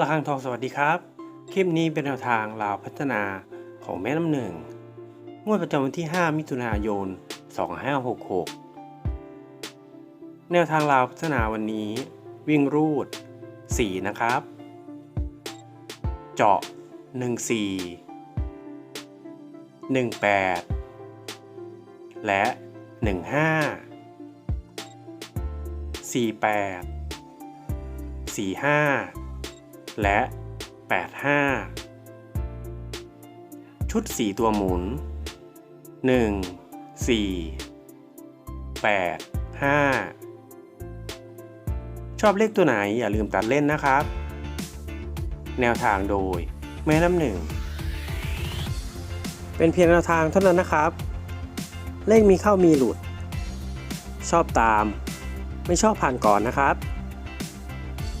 ระฆังทองสวัสดีครับ คลิปนี้เป็นแนวทางลาวพัฒนาของแม่น้ำหนึ่งงวดประจำวันที่ 5 มิถุนายน 2566 แนวทางลาวพัฒนาวันนี้ วิ่งรูด 4 นะครับ เจาะ 14 18 และ 15 48 45 และ 85 ชุด 4 ตัวหมุน 1 4 8 5 ชอบเลขตัวไหนอย่าลืมตัดเล่นนะครับ แนวทางโดย แม่น้ำหนึ่ง เป็นเพียงแนวทางเท่านั้นนะครับ เลขมีเข้ามีหลุด ชอบตาม ไม่ชอบผ่านก่อนนะครับ